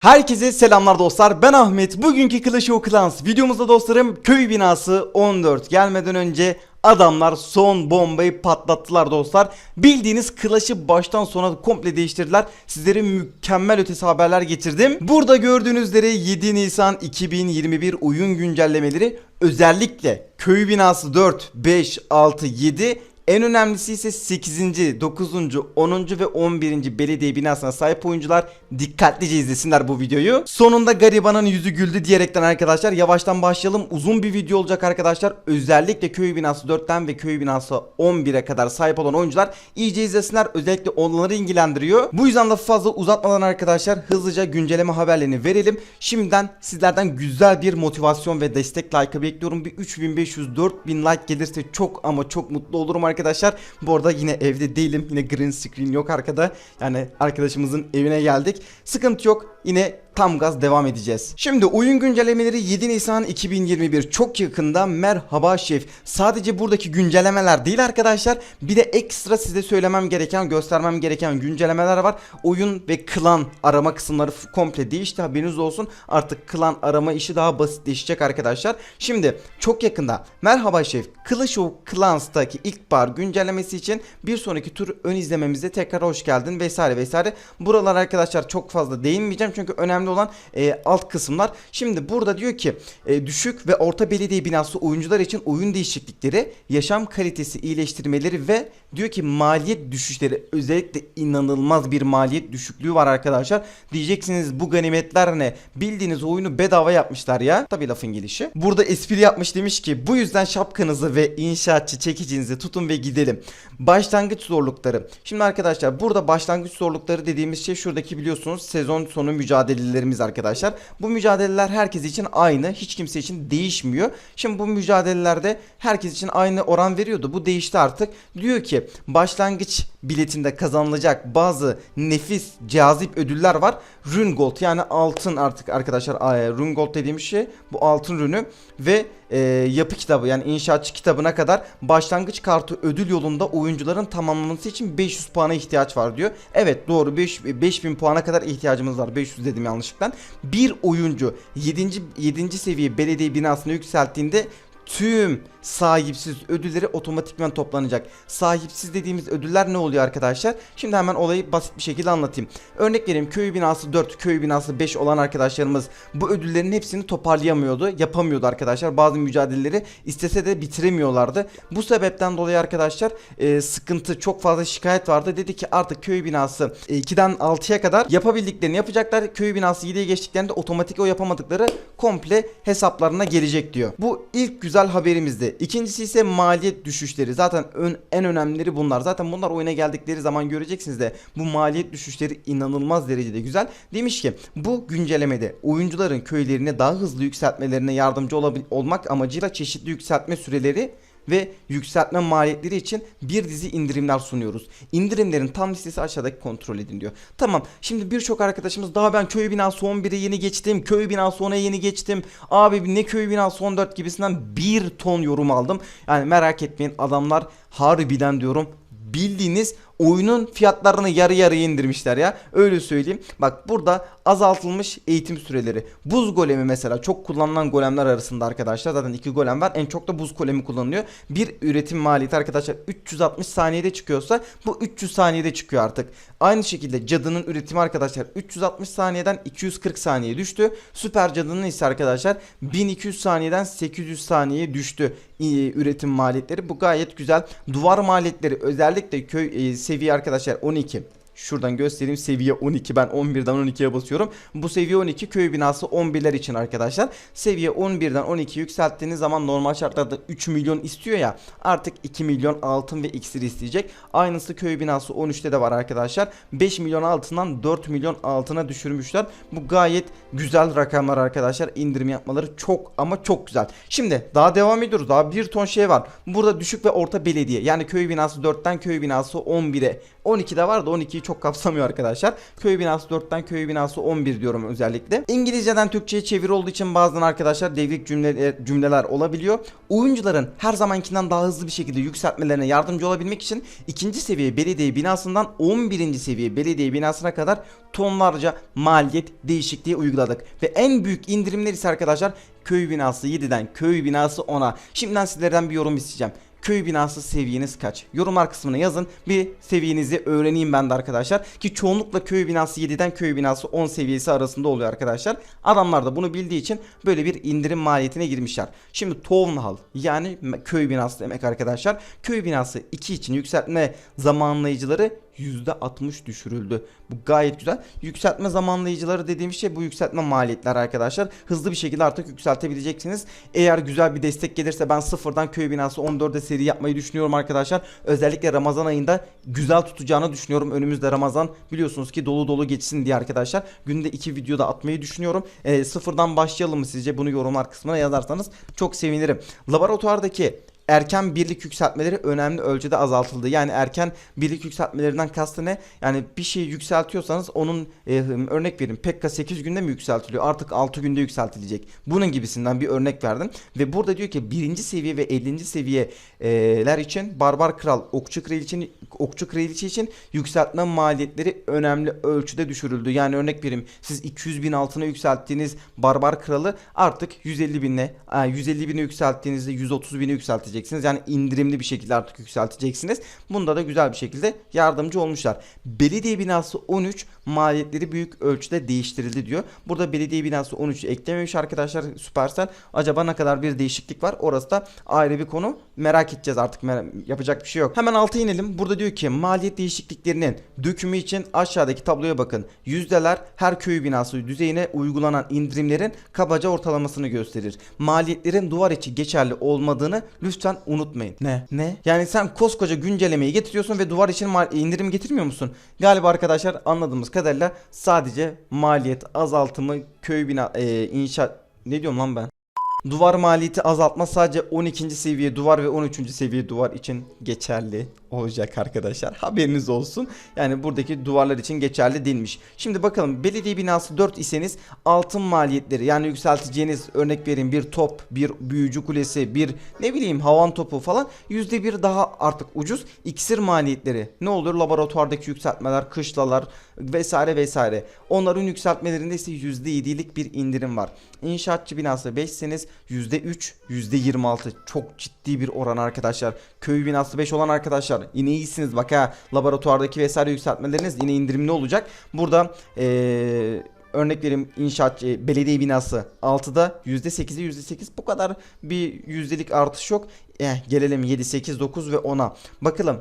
Herkese selamlar dostlar. Ben Ahmet. Bugünkü Clash of Clans videomuzda dostlarım köy binası 14 gelmeden önce adamlar son bombayı patlattılar dostlar. Bildiğiniz Clash'ı baştan sona komple değiştirdiler. Sizlere mükemmel ötesi haberler getirdim. Burada gördüğünüz üzere 7 Nisan 2021 oyun güncellemeleri. Özellikle köy binası 4, 5, 6, 7 en önemlisi ise 8. 9. 10. ve 11. belediye binasına sahip oyuncular dikkatlice izlesinler bu videoyu. Sonunda garibanın yüzü güldü diyerekten arkadaşlar yavaştan başlayalım. Uzun bir video olacak arkadaşlar. Özellikle köy binası 4'ten ve köy binası 11'e kadar sahip olan oyuncular iyice izlesinler. Özellikle onları ilgilendiriyor. Bu yüzden de fazla uzatmadan arkadaşlar hızlıca güncelleme haberlerini verelim. Şimdiden sizlerden güzel bir motivasyon ve destek like'ı bekliyorum. Bir 3500-4000 like gelirse çok ama çok mutlu olurum arkadaşlar. Bu arada yine evde değilim. Yine green screen yok arkada. Yani arkadaşımızın evine geldik. Sıkıntı yok. Yine tam gaz devam edeceğiz. Şimdi oyun güncellemeleri 7 Nisan 2021 çok yakında merhaba şef. Sadece buradaki güncellemeler değil arkadaşlar. Bir de ekstra size söylemem gereken, göstermem gereken güncellemeler var. Oyun ve klan arama kısımları komple değişti. Haberiniz olsun. Artık klan arama işi daha basitleşecek arkadaşlar. Şimdi çok yakında merhaba şef. Clash of Clans'taki ilkbahar güncellemesi için bir sonraki tur ön izlememize tekrar hoş geldin vesaire vesaire. Buralar arkadaşlar çok fazla değinmeyeceğim çünkü önemli olan e, alt kısımlar. Şimdi burada diyor ki e, düşük ve orta belediye binası oyuncular için oyun değişiklikleri, yaşam kalitesi iyileştirmeleri ve diyor ki maliyet düşüşleri özellikle inanılmaz bir maliyet düşüklüğü var arkadaşlar. Diyeceksiniz bu ganimetler ne? Bildiğiniz oyunu bedava yapmışlar ya. Tabii lafın gelişi. Burada espri yapmış demiş ki bu yüzden şapkanızı ve inşaatçı çekicinizi tutun ve gidelim. Başlangıç zorlukları. Şimdi arkadaşlar burada başlangıç zorlukları dediğimiz şey şuradaki biliyorsunuz sezon sonu mücadelelerimiz arkadaşlar. Bu mücadeleler herkes için aynı. Hiç kimse için değişmiyor. Şimdi bu mücadelelerde herkes için aynı oran veriyordu. Bu değişti artık. Diyor ki başlangıç biletinde kazanılacak bazı nefis cazip ödüller var. Rune Gold yani altın artık arkadaşlar e, Rune Gold dediğimiz şey bu altın rünü ve e, yapı kitabı yani inşaatçı kitabına kadar başlangıç kartı ödül yolunda oyuncuların tamamlaması için 500 puana ihtiyaç var diyor. Evet doğru 5, 5000 puana kadar ihtiyacımız var. 500 dedim yanlışlıkla. Bir oyuncu 7. 7. seviye belediye binasına yükselttiğinde tüm sahipsiz ödülleri otomatikman toplanacak. Sahipsiz dediğimiz ödüller ne oluyor arkadaşlar? Şimdi hemen olayı basit bir şekilde anlatayım. Örnek vereyim köy binası 4, köy binası 5 olan arkadaşlarımız bu ödüllerin hepsini toparlayamıyordu. Yapamıyordu arkadaşlar. Bazı mücadeleleri istese de bitiremiyorlardı. Bu sebepten dolayı arkadaşlar e, sıkıntı çok fazla şikayet vardı. Dedi ki artık köy binası e, 2'den 6'ya kadar yapabildiklerini yapacaklar. Köy binası 7'ye geçtiklerinde otomatik o yapamadıkları komple hesaplarına gelecek diyor. Bu ilk güzel haberimizdi. İkincisi ise maliyet düşüşleri. Zaten ön, en önemlileri bunlar. Zaten bunlar oyuna geldikleri zaman göreceksiniz de bu maliyet düşüşleri inanılmaz derecede güzel. Demiş ki bu güncellemede oyuncuların köylerini daha hızlı yükseltmelerine yardımcı olmak amacıyla çeşitli yükseltme süreleri ve yükseltme maliyetleri için bir dizi indirimler sunuyoruz. İndirimlerin tam listesi aşağıdaki kontrol edin diyor. Tamam şimdi birçok arkadaşımız daha ben köy binası 11'e yeni geçtim. Köy binası 10'a yeni geçtim. Abi ne köy binası 14 gibisinden bir ton yorum aldım. Yani merak etmeyin adamlar harbiden diyorum bildiğiniz oyunun fiyatlarını yarı yarıya indirmişler ya. Öyle söyleyeyim. Bak burada azaltılmış eğitim süreleri. Buz golemi mesela çok kullanılan golemler arasında arkadaşlar. Zaten iki golem var. En çok da buz golemi kullanılıyor. Bir üretim maliyeti arkadaşlar 360 saniyede çıkıyorsa bu 300 saniyede çıkıyor artık. Aynı şekilde cadının üretimi arkadaşlar 360 saniyeden 240 saniye düştü. Süper cadının ise arkadaşlar 1200 saniyeden 800 saniyeye düştü e, üretim maliyetleri. Bu gayet güzel. Duvar maliyetleri özellikle köy e, seviye arkadaşlar 12. Şuradan göstereyim seviye 12 ben 11'den 12'ye basıyorum. Bu seviye 12 köy binası 11'ler için arkadaşlar. Seviye 11'den 12 yükselttiğiniz zaman normal şartlarda 3 milyon istiyor ya artık 2 milyon altın ve iksir isteyecek. Aynısı köy binası 13'te de var arkadaşlar. 5 milyon altından 4 milyon altına düşürmüşler. Bu gayet güzel rakamlar arkadaşlar. İndirim yapmaları çok ama çok güzel. Şimdi daha devam ediyoruz. Daha bir ton şey var. Burada düşük ve orta belediye yani köy binası 4'ten köy binası 11'e 12'de var da 12'yi çok çok kapsamıyor arkadaşlar. Köy binası 4 ben köy binası 11 diyorum özellikle. İngilizceden Türkçe'ye çeviri olduğu için bazen arkadaşlar devrik cümle, cümleler olabiliyor. Oyuncuların her zamankinden daha hızlı bir şekilde yükseltmelerine yardımcı olabilmek için ikinci seviye belediye binasından 11. seviye belediye binasına kadar tonlarca maliyet değişikliği uyguladık. Ve en büyük indirimler ise arkadaşlar köy binası 7'den köy binası 10'a. Şimdiden sizlerden bir yorum isteyeceğim. Köy binası seviyeniz kaç? Yorumlar kısmına yazın. Bir seviyenizi öğreneyim ben de arkadaşlar. Ki çoğunlukla köy binası 7'den köy binası 10 seviyesi arasında oluyor arkadaşlar. Adamlar da bunu bildiği için böyle bir indirim maliyetine girmişler. Şimdi town hall yani köy binası demek arkadaşlar. Köy binası 2 için yükseltme zamanlayıcıları %60 düşürüldü. Bu gayet güzel. Yükseltme zamanlayıcıları dediğim şey bu yükseltme maliyetler arkadaşlar. Hızlı bir şekilde artık yükseltebileceksiniz. Eğer güzel bir destek gelirse ben sıfırdan köy binası 14'e seri yapmayı düşünüyorum arkadaşlar. Özellikle Ramazan ayında güzel tutacağını düşünüyorum. Önümüzde Ramazan biliyorsunuz ki dolu dolu geçsin diye arkadaşlar. Günde 2 videoda atmayı düşünüyorum. E, sıfırdan başlayalım mı sizce? Bunu yorumlar kısmına yazarsanız çok sevinirim. Laboratuvardaki erken birlik yükseltmeleri önemli ölçüde azaltıldı. Yani erken birlik yükseltmelerinden kastı ne? Yani bir şeyi yükseltiyorsanız onun e, örnek verin Pekka 8 günde mi yükseltiliyor? Artık 6 günde yükseltilecek. Bunun gibisinden bir örnek verdim. Ve burada diyor ki birinci seviye ve 50. seviyeler için Barbar Kral, Okçu Kraliçe, Okçu Kraliçe için yükseltme maliyetleri önemli ölçüde düşürüldü. Yani örnek vereyim siz 200 bin altına yükselttiğiniz Barbar Kralı artık 150 binle 150 bine yükselttiğinizde 130 bine yükseltecek yükselteceksiniz. Yani indirimli bir şekilde artık yükselteceksiniz. Bunda da güzel bir şekilde yardımcı olmuşlar. Belediye binası 13 maliyetleri büyük ölçüde değiştirildi diyor. Burada belediye binası 13'ü eklememiş arkadaşlar Supercell. Acaba ne kadar bir değişiklik var? Orası da ayrı bir konu. Merak edeceğiz artık. Yapacak bir şey yok. Hemen alta inelim. Burada diyor ki maliyet değişikliklerinin dökümü için aşağıdaki tabloya bakın. Yüzdeler her köy binası düzeyine uygulanan indirimlerin kabaca ortalamasını gösterir. Maliyetlerin duvar içi geçerli olmadığını lütfen unutmayın. Ne? Ne? Yani sen koskoca güncellemeyi getiriyorsun ve duvar için indirim getirmiyor musun? Galiba arkadaşlar anladığımız kadarıyla sadece maliyet azaltımı köy bina e, inşaat ne diyorum lan ben? Duvar maliyeti azaltma sadece 12. seviye duvar ve 13. seviye duvar için geçerli olacak arkadaşlar. Haberiniz olsun. Yani buradaki duvarlar için geçerli değilmiş. Şimdi bakalım belediye binası 4 iseniz altın maliyetleri yani yükselteceğiniz örnek vereyim bir top, bir büyücü kulesi, bir ne bileyim havan topu falan %1 daha artık ucuz. İksir maliyetleri ne olur laboratuvardaki yükseltmeler, kışlalar vesaire vesaire. Onların yükseltmelerinde ise %7'lik bir indirim var. İnşaatçı binası 5'seniz %3, %26 çok ciddi bir oran arkadaşlar. Köy binası 5 olan arkadaşlar yine iyisiniz bak ha. Laboratuvardaki vesaire yükseltmeleriniz yine indirimli olacak. Burada eee örnek vereyim inşaat e, belediye binası 6'da %8'e %8 bu kadar bir yüzdelik artış yok. Eh, gelelim 7, 8, 9 ve 10'a. Bakalım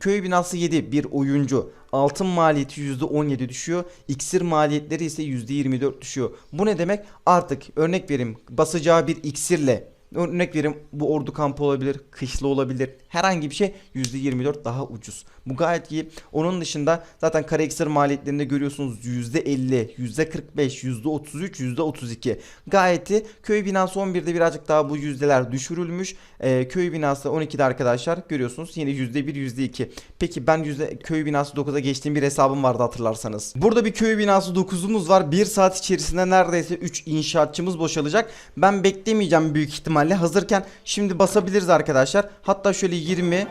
köy binası 7 bir oyuncu. Altın maliyeti %17 düşüyor. İksir maliyetleri ise %24 düşüyor. Bu ne demek? Artık örnek vereyim basacağı bir iksirle Örnek vereyim bu ordu kampı olabilir, kışlı olabilir. Herhangi bir şey %24 daha ucuz. Bu gayet iyi. Onun dışında zaten kare maliyetlerinde görüyorsunuz %50, %45, %33, %32. Gayet iyi. Köy binası 11'de birazcık daha bu yüzdeler düşürülmüş. Ee, köy binası 12'de arkadaşlar görüyorsunuz yine %1, %2. Peki ben yüzde, köy binası 9'a geçtiğim bir hesabım vardı hatırlarsanız. Burada bir köy binası 9'umuz var. 1 saat içerisinde neredeyse 3 inşaatçımız boşalacak. Ben beklemeyeceğim büyük ihtimalle. Hazırken şimdi basabiliriz arkadaşlar. Hatta şöyle 20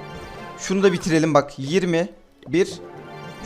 şunu da bitirelim bak 20 1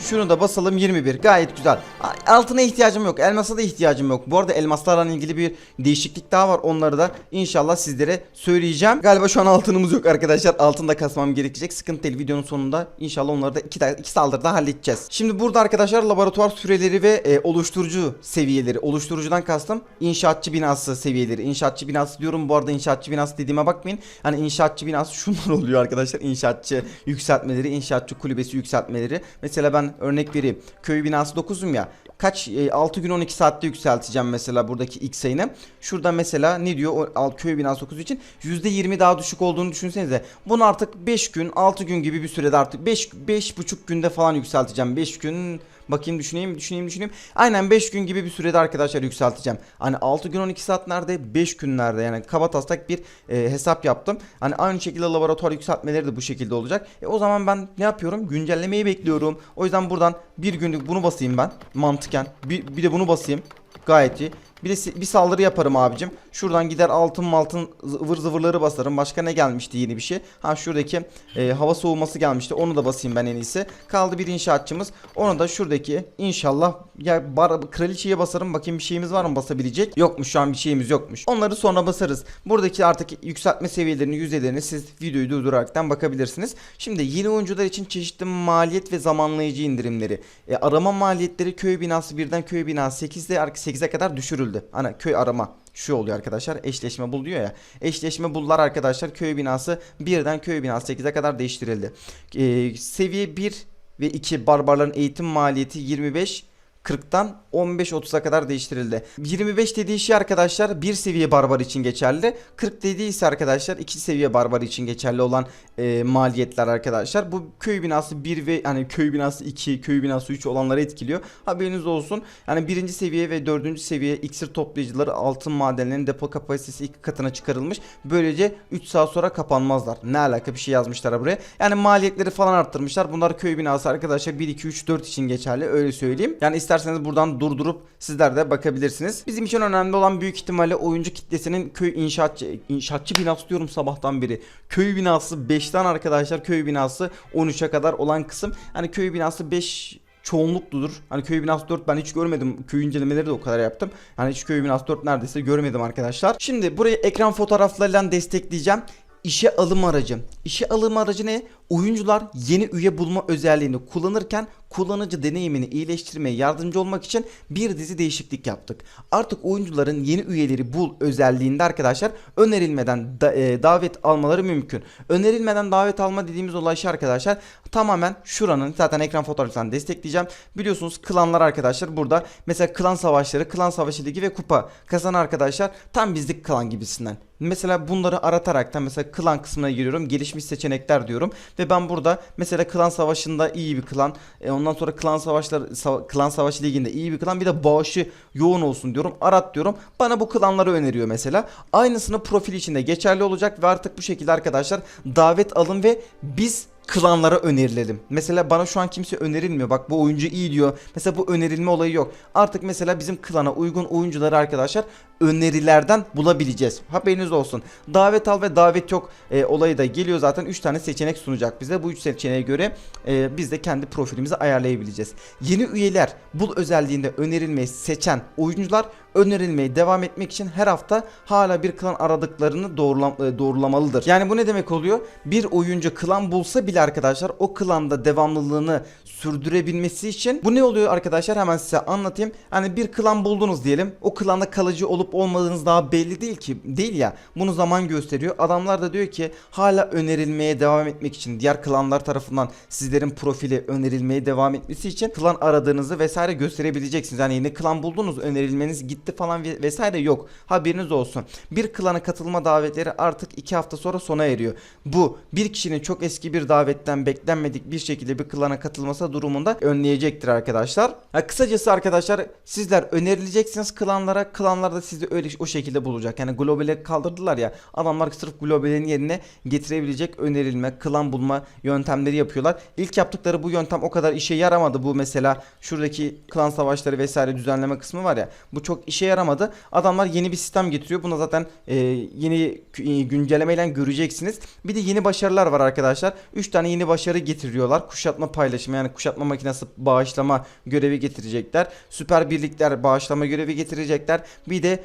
şunu da basalım 21 gayet güzel. Altına ihtiyacım yok. Elmasa da ihtiyacım yok. Bu arada elmaslarla ilgili bir değişiklik daha var. Onları da inşallah sizlere söyleyeceğim. Galiba şu an altınımız yok arkadaşlar. Altında kasmam gerekecek. Sıkıntı değil. Videonun sonunda İnşallah onları da iki, iki saldırıda halledeceğiz. Şimdi burada arkadaşlar laboratuvar süreleri ve e, oluşturucu seviyeleri. Oluşturucudan kastım inşaatçı binası seviyeleri. İnşaatçı binası diyorum. Bu arada inşaatçı binası dediğime bakmayın. Hani inşaatçı binası şunlar oluyor arkadaşlar. İnşaatçı yükseltmeleri inşaatçı kulübesi yükseltmeleri. Mesela ben örnek vereyim. Köy binası 9'um ya. Kaç e, 6 gün 12 saatte yükselteceğim mesela buradaki X sayını. Şurada mesela ne diyor o köy binası 9 için %20 daha düşük olduğunu düşünsenize. Bunu artık 5 gün 6 gün gibi bir sürede artık 5 5,5 günde falan yükselteceğim. 5 gün Bakayım düşüneyim düşüneyim düşüneyim. Aynen 5 gün gibi bir sürede arkadaşlar yükselteceğim. Hani 6 gün 12 saat nerede 5 günlerde yani kaba taslak bir e, hesap yaptım. Hani aynı şekilde laboratuvar yükseltmeleri de bu şekilde olacak. E, o zaman ben ne yapıyorum? Güncellemeyi bekliyorum. O yüzden buradan bir günlük bunu basayım ben mantıken. Bir, bir de bunu basayım. Gayet iyi. Bir de bir saldırı yaparım abicim. Şuradan gider altın maltın zıvır zıvırları basarım. Başka ne gelmişti yeni bir şey? Ha şuradaki e, hava soğuması gelmişti. Onu da basayım ben en iyisi. Kaldı bir inşaatçımız. Onu da şuradaki inşallah ya bar kraliçeye basarım. Bakayım bir şeyimiz var mı basabilecek? Yokmuş şu an bir şeyimiz yokmuş. Onları sonra basarız. Buradaki artık yükseltme seviyelerini, yüzdelerini siz videoyu durduraraktan bakabilirsiniz. Şimdi yeni oyuncular için çeşitli maliyet ve zamanlayıcı indirimleri. E, arama maliyetleri köy binası birden köy binası 8'de 8'e kadar düşürüldü. Hani köy arama şu oluyor arkadaşlar eşleşme bul diyor ya. Eşleşme bullar arkadaşlar köy binası birden köy binası 8'e kadar değiştirildi. E, seviye 1 ve 2 barbarların eğitim maliyeti 25 40'tan 15-30'a kadar değiştirildi. 25 dediği şey arkadaşlar bir seviye barbar için geçerli. 40 dediği ise arkadaşlar iki seviye barbar için geçerli olan e, maliyetler arkadaşlar. Bu köy binası 1 ve hani köy binası 2, köy binası 3 olanları etkiliyor. Haberiniz olsun. Yani birinci seviye ve dördüncü seviye iksir toplayıcıları altın madenlerinin depo kapasitesi iki katına çıkarılmış. Böylece 3 saat sonra kapanmazlar. Ne alaka bir şey yazmışlar buraya. Yani maliyetleri falan arttırmışlar. Bunlar köy binası arkadaşlar 1 2 3 4 için geçerli öyle söyleyeyim. Yani isterseniz buradan durdurup sizler de bakabilirsiniz. Bizim için önemli olan büyük ihtimalle oyuncu kitlesinin köy inşaatçı inşaatçı binası diyorum sabahtan beri. Köy binası 5'ten arkadaşlar köy binası 13'e kadar olan kısım. Hani köy binası 5 çoğunlukludur. Hani köy binası 4 ben hiç görmedim. Köy incelemeleri de o kadar yaptım. Hani hiç köy binası 4 neredeyse görmedim arkadaşlar. Şimdi burayı ekran fotoğraflarıyla destekleyeceğim. İşe alım aracı. İşe alım aracı ne? Oyuncular yeni üye bulma özelliğini kullanırken kullanıcı deneyimini iyileştirmeye yardımcı olmak için bir dizi değişiklik yaptık. Artık oyuncuların yeni üyeleri bul özelliğinde arkadaşlar önerilmeden da- e, davet almaları mümkün. Önerilmeden davet alma dediğimiz olay şu arkadaşlar tamamen şuranın zaten ekran fotoğraflarını destekleyeceğim. Biliyorsunuz klanlar arkadaşlar burada mesela klan savaşları, klan savaşı ligi ve kupa kazanan arkadaşlar tam bizlik klan gibisinden. Mesela bunları arataraktan mesela klan kısmına giriyorum. Gelişmiş seçenekler diyorum. Ve ben burada mesela klan savaşında iyi bir klan. e, ondan sonra klan savaşları sa- klan savaşı liginde iyi bir klan. Bir de bağışı yoğun olsun diyorum. Arat diyorum. Bana bu klanları öneriyor mesela. Aynısını profil içinde geçerli olacak ve artık bu şekilde arkadaşlar davet alın ve biz klanlara önerilelim. Mesela bana şu an kimse önerilmiyor. Bak bu oyuncu iyi diyor. Mesela bu önerilme olayı yok. Artık mesela bizim klana uygun oyuncuları arkadaşlar önerilerden bulabileceğiz. Haberiniz olsun. Davet al ve davet yok e, olayı da geliyor zaten 3 tane seçenek sunacak bize. Bu 3 seçeneğe göre e, biz de kendi profilimizi ayarlayabileceğiz. Yeni üyeler bul özelliğinde önerilmeyi seçen oyuncular önerilmeye devam etmek için her hafta hala bir klan aradıklarını doğrulam e, doğrulamalıdır. Yani bu ne demek oluyor? Bir oyuncu klan bulsa bile arkadaşlar o klanda devamlılığını sürdürebilmesi için bu ne oluyor arkadaşlar hemen size anlatayım. Hani bir klan buldunuz diyelim. O klanda kalıcı olup olmadığınız daha belli değil ki. Değil ya. Bunu zaman gösteriyor. Adamlar da diyor ki hala önerilmeye devam etmek için diğer klanlar tarafından sizlerin profili önerilmeye devam etmesi için klan aradığınızı vesaire gösterebileceksiniz. Yani yeni klan buldunuz önerilmeniz gitti falan ve- vesaire yok. Haberiniz olsun. Bir klana katılma davetleri artık 2 hafta sonra sona eriyor. Bu bir kişinin çok eski bir davetten beklenmedik bir şekilde bir klana katılması durumunda önleyecektir arkadaşlar. Ha, kısacası arkadaşlar sizler önerileceksiniz klanlara. Klanlar da sizi öyle o şekilde bulacak. Yani globale kaldırdılar ya. Adamlar sırf globalin yerine getirebilecek önerilme, klan bulma yöntemleri yapıyorlar. İlk yaptıkları bu yöntem o kadar işe yaramadı. Bu mesela şuradaki klan savaşları vesaire düzenleme kısmı var ya. Bu çok işe yaramadı. Adamlar yeni bir sistem getiriyor. Buna zaten e, yeni e, güncellemeyle göreceksiniz. Bir de yeni başarılar var arkadaşlar. 3 tane yeni başarı getiriyorlar. Kuşatma paylaşımı yani kuşatma makinesi bağışlama görevi getirecekler. Süper birlikler bağışlama görevi getirecekler. Bir de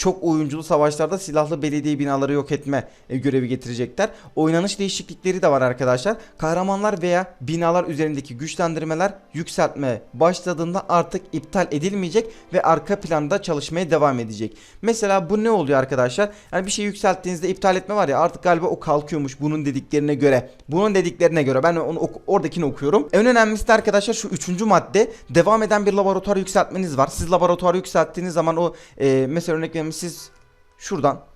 çok oyunculu savaşlarda silahlı belediye binaları yok etme e, görevi getirecekler. Oynanış değişiklikleri de var arkadaşlar. Kahramanlar veya binalar üzerindeki güçlendirmeler yükseltme başladığında artık iptal edilmeyecek ve arka planda çalışmaya devam edecek. Mesela bu ne oluyor arkadaşlar? Yani bir şey yükselttiğinizde iptal etme var ya artık galiba o kalkıyormuş bunun dediklerine göre. Bunun dediklerine göre ben onu ok- oradakini okuyorum. En önemlisi de arkadaşlar şu üçüncü madde devam eden bir laboratuvar yükseltmeniz var. Siz laboratuvarı yükselttiğiniz zaman o e, mesela örnek veriyorum siz şuradan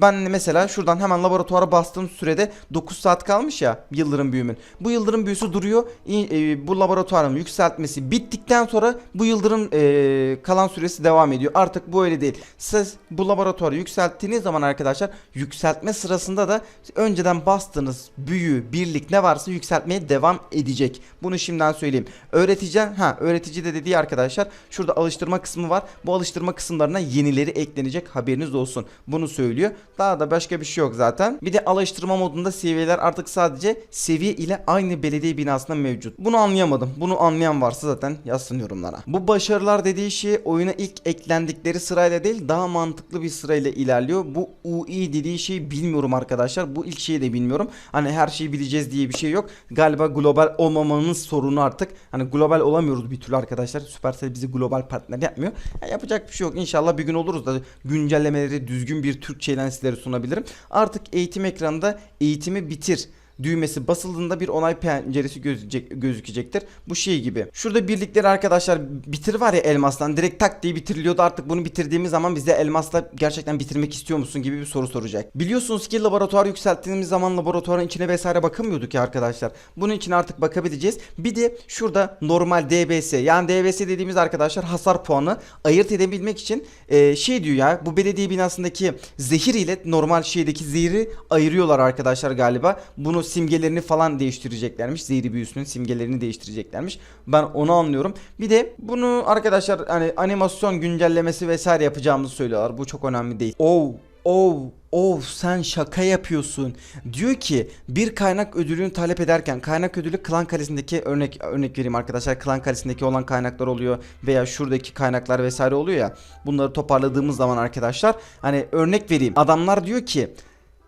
Ben mesela şuradan hemen laboratuvara bastığım sürede 9 saat kalmış ya yıldırım büyümün. Bu yıldırım büyüsü duruyor. E, bu laboratuvarın yükseltmesi bittikten sonra bu yıldırım e, kalan süresi devam ediyor. Artık bu öyle değil. Siz bu laboratuvarı yükselttiğiniz zaman arkadaşlar yükseltme sırasında da önceden bastığınız büyü, birlik ne varsa yükseltmeye devam edecek. Bunu şimdiden söyleyeyim. Öğretici, ha öğretici de dediği arkadaşlar şurada alıştırma kısmı var. Bu alıştırma kısımlarına yenileri eklenecek haberiniz olsun. Bunu söylüyor. Daha da başka bir şey yok zaten. Bir de alıştırma modunda seviyeler artık sadece seviye ile aynı belediye binasında mevcut. Bunu anlayamadım. Bunu anlayan varsa zaten yazsın yorumlara. Bu başarılar dediği şey oyuna ilk eklendikleri sırayla değil daha mantıklı bir sırayla ilerliyor. Bu UI dediği şeyi bilmiyorum arkadaşlar. Bu ilk şeyi de bilmiyorum. Hani her şeyi bileceğiz diye bir şey yok. Galiba global olmamanın sorunu artık. Hani global olamıyoruz bir türlü arkadaşlar. Supercell bizi global partner yapmıyor. Ya yapacak bir şey yok. İnşallah bir gün oluruz da güncellemeleri düzgün bir Türkçe ile sunabilirim. Artık eğitim ekranında eğitimi bitir düğmesi basıldığında bir onay penceresi gözecek, gözükecektir. Bu şey gibi. Şurada birlikleri arkadaşlar bitir var ya elmastan direkt tak diye bitiriliyordu. Artık bunu bitirdiğimiz zaman bize elmasla gerçekten bitirmek istiyor musun gibi bir soru soracak. Biliyorsunuz ki laboratuvar yükselttiğimiz zaman laboratuvarın içine vesaire bakamıyorduk ya arkadaşlar. Bunun için artık bakabileceğiz. Bir de şurada normal DBS yani DBS dediğimiz arkadaşlar hasar puanı ayırt edebilmek için e, şey diyor ya bu belediye binasındaki zehir ile normal şeydeki zehri ayırıyorlar arkadaşlar galiba. Bunu simgelerini falan değiştireceklermiş. Zehri büyüsünün simgelerini değiştireceklermiş. Ben onu anlıyorum. Bir de bunu arkadaşlar hani animasyon güncellemesi vesaire yapacağımızı söylüyorlar. Bu çok önemli değil. Oh Oh, oh sen şaka yapıyorsun. Diyor ki bir kaynak ödülünü talep ederken kaynak ödülü klan kalesindeki örnek örnek vereyim arkadaşlar. Klan kalesindeki olan kaynaklar oluyor veya şuradaki kaynaklar vesaire oluyor ya. Bunları toparladığımız zaman arkadaşlar hani örnek vereyim. Adamlar diyor ki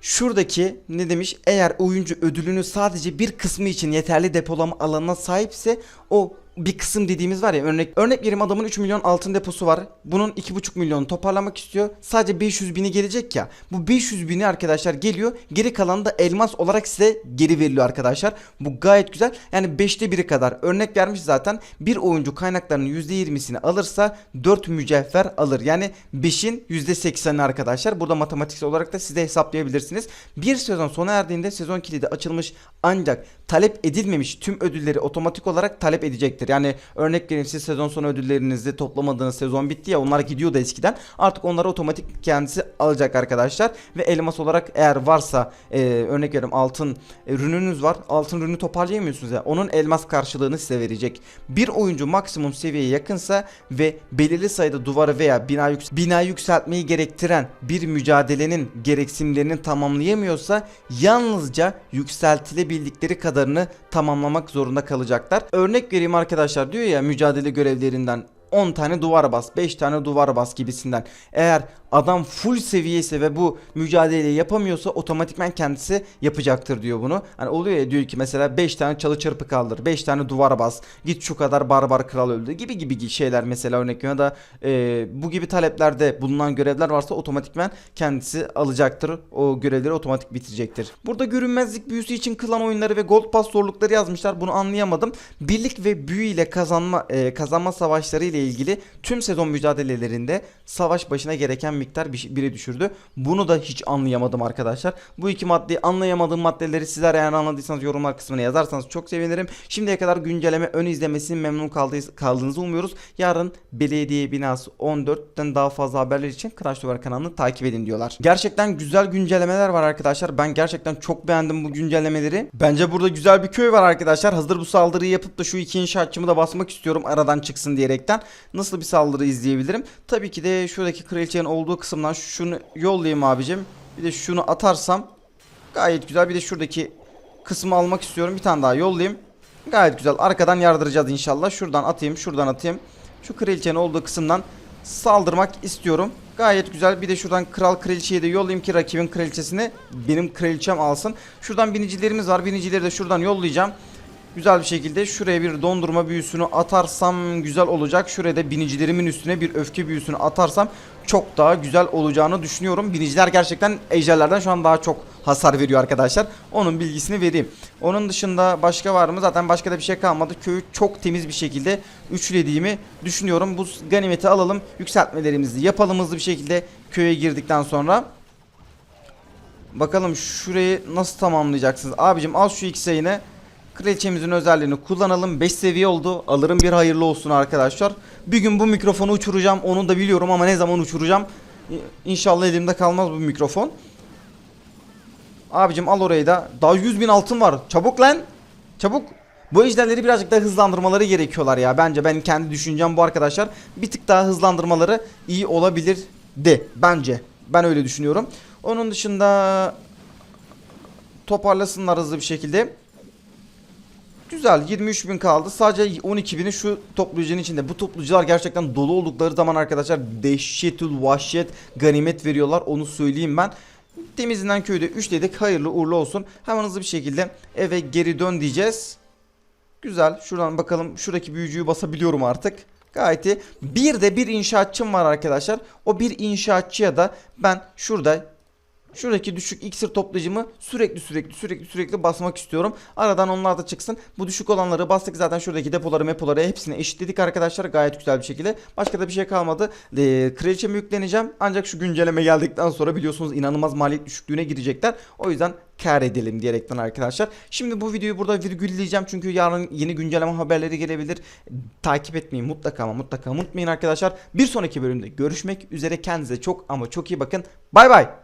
Şuradaki ne demiş? Eğer oyuncu ödülünü sadece bir kısmı için yeterli depolama alanına sahipse o bir kısım dediğimiz var ya örnek örnek vereyim adamın 3 milyon altın deposu var. Bunun 2,5 milyonu toparlamak istiyor. Sadece 500 bini gelecek ya. Bu 500 bini arkadaşlar geliyor. Geri kalanı da elmas olarak size geri veriliyor arkadaşlar. Bu gayet güzel. Yani 5'te 1'i kadar örnek vermiş zaten. Bir oyuncu kaynaklarının %20'sini alırsa 4 mücevher alır. Yani 5'in %80'i arkadaşlar. Burada matematiksel olarak da siz de hesaplayabilirsiniz. Bir sezon sona erdiğinde sezon kilidi açılmış ancak talep edilmemiş tüm ödülleri otomatik olarak talep edecektir. Yani örnek vereyim siz sezon sonu ödüllerinizi toplamadığınız sezon bitti ya onlar gidiyordu eskiden. Artık onları otomatik kendisi alacak arkadaşlar. Ve elmas olarak eğer varsa e, örnek veriyorum altın e, rününüz var. Altın rünü toparlayamıyorsunuz ya. Onun elmas karşılığını size verecek. Bir oyuncu maksimum seviyeye yakınsa ve belirli sayıda duvarı veya bina, yüks- bina yükseltmeyi gerektiren bir mücadelenin gereksinimlerini tamamlayamıyorsa yalnızca yükseltilebildikleri kadarını tamamlamak zorunda kalacaklar. Örnek vereyim arkadaşlar diyor ya mücadele görevlerinden 10 tane duvar bas, 5 tane duvar bas gibisinden. Eğer adam full seviyesi ve bu mücadeleyi yapamıyorsa otomatikman kendisi yapacaktır diyor bunu. Hani oluyor ya diyor ki mesela 5 tane çalı çırpı kaldır, 5 tane duvar bas, git şu kadar barbar kral öldü gibi gibi şeyler mesela örnek ya da e, bu gibi taleplerde bulunan görevler varsa otomatikman kendisi alacaktır. O görevleri otomatik bitirecektir. Burada görünmezlik büyüsü için klan oyunları ve gold pass zorlukları yazmışlar. Bunu anlayamadım. Birlik ve büyü ile kazanma e, kazanma savaşları ile ilgili tüm sezon mücadelelerinde savaş başına gereken miktar bir, bire düşürdü. Bunu da hiç anlayamadım arkadaşlar. Bu iki maddeyi anlayamadığım maddeleri sizler eğer anladıysanız yorumlar kısmına yazarsanız çok sevinirim. Şimdiye kadar güncelleme ön izlemesini memnun kaldığı, kaldığınızı umuyoruz. Yarın belediye binası 14'ten daha fazla haberler için Crash Duvar kanalını takip edin diyorlar. Gerçekten güzel güncellemeler var arkadaşlar. Ben gerçekten çok beğendim bu güncellemeleri. Bence burada güzel bir köy var arkadaşlar. Hazır bu saldırıyı yapıp da şu iki inşaatçımı da basmak istiyorum aradan çıksın diyerekten. Nasıl bir saldırı izleyebilirim? Tabii ki de şuradaki kraliçenin olduğu kısımdan şunu yollayayım abicim. Bir de şunu atarsam gayet güzel. Bir de şuradaki kısmı almak istiyorum. Bir tane daha yollayayım. Gayet güzel. Arkadan yardıracağız inşallah. Şuradan atayım, şuradan atayım. Şu kraliçenin olduğu kısımdan saldırmak istiyorum. Gayet güzel. Bir de şuradan kral kraliçeyi de yollayayım ki rakibin kraliçesini benim kraliçem alsın. Şuradan binicilerimiz var. Binicileri de şuradan yollayacağım. Güzel bir şekilde şuraya bir dondurma büyüsünü atarsam güzel olacak. Şuraya da binicilerimin üstüne bir öfke büyüsünü atarsam çok daha güzel olacağını düşünüyorum. Biniciler gerçekten ejderlerden şu an daha çok hasar veriyor arkadaşlar. Onun bilgisini vereyim. Onun dışında başka var mı? Zaten başka da bir şey kalmadı. Köyü çok temiz bir şekilde üçlediğimi düşünüyorum. Bu ganimeti alalım. Yükseltmelerimizi yapalım hızlı bir şekilde köye girdikten sonra. Bakalım şurayı nasıl tamamlayacaksınız? Abicim al şu X yayını. Kraliçemizin özelliğini kullanalım. 5 seviye oldu. Alırım bir hayırlı olsun arkadaşlar. Bir gün bu mikrofonu uçuracağım. Onu da biliyorum ama ne zaman uçuracağım? İnşallah elimde kalmaz bu mikrofon. Abicim al orayı da. Daha 100 bin altın var. Çabuk lan. Çabuk. Bu ejderleri birazcık daha hızlandırmaları gerekiyorlar ya. Bence ben kendi düşüncem bu arkadaşlar. Bir tık daha hızlandırmaları iyi olabilir de bence. Ben öyle düşünüyorum. Onun dışında toparlasınlar hızlı bir şekilde. Güzel 23 bin kaldı. Sadece 12 bini şu toplayıcının içinde. Bu toplayıcılar gerçekten dolu oldukları zaman arkadaşlar dehşetül vahşet ganimet veriyorlar. Onu söyleyeyim ben. Temizinden köyde 3 dedik. Hayırlı uğurlu olsun. Hemen hızlı bir şekilde eve geri dön diyeceğiz. Güzel. Şuradan bakalım. Şuradaki büyücüyü basabiliyorum artık. Gayet iyi. Bir de bir inşaatçım var arkadaşlar. O bir inşaatçıya da ben şurada Şuradaki düşük iksir toplayıcımı sürekli sürekli sürekli sürekli basmak istiyorum. Aradan onlar da çıksın. Bu düşük olanları bastık zaten şuradaki depoları mepoları hepsini eşitledik arkadaşlar gayet güzel bir şekilde. Başka da bir şey kalmadı. Ee, kraliçemi yükleneceğim. Ancak şu güncelleme geldikten sonra biliyorsunuz inanılmaz maliyet düşüklüğüne girecekler. O yüzden kar edelim diyerekten arkadaşlar. Şimdi bu videoyu burada virgülleyeceğim çünkü yarın yeni güncelleme haberleri gelebilir. Takip etmeyi mutlaka ama mutlaka unutmayın arkadaşlar. Bir sonraki bölümde görüşmek üzere. Kendinize çok ama çok iyi bakın. Bay bay.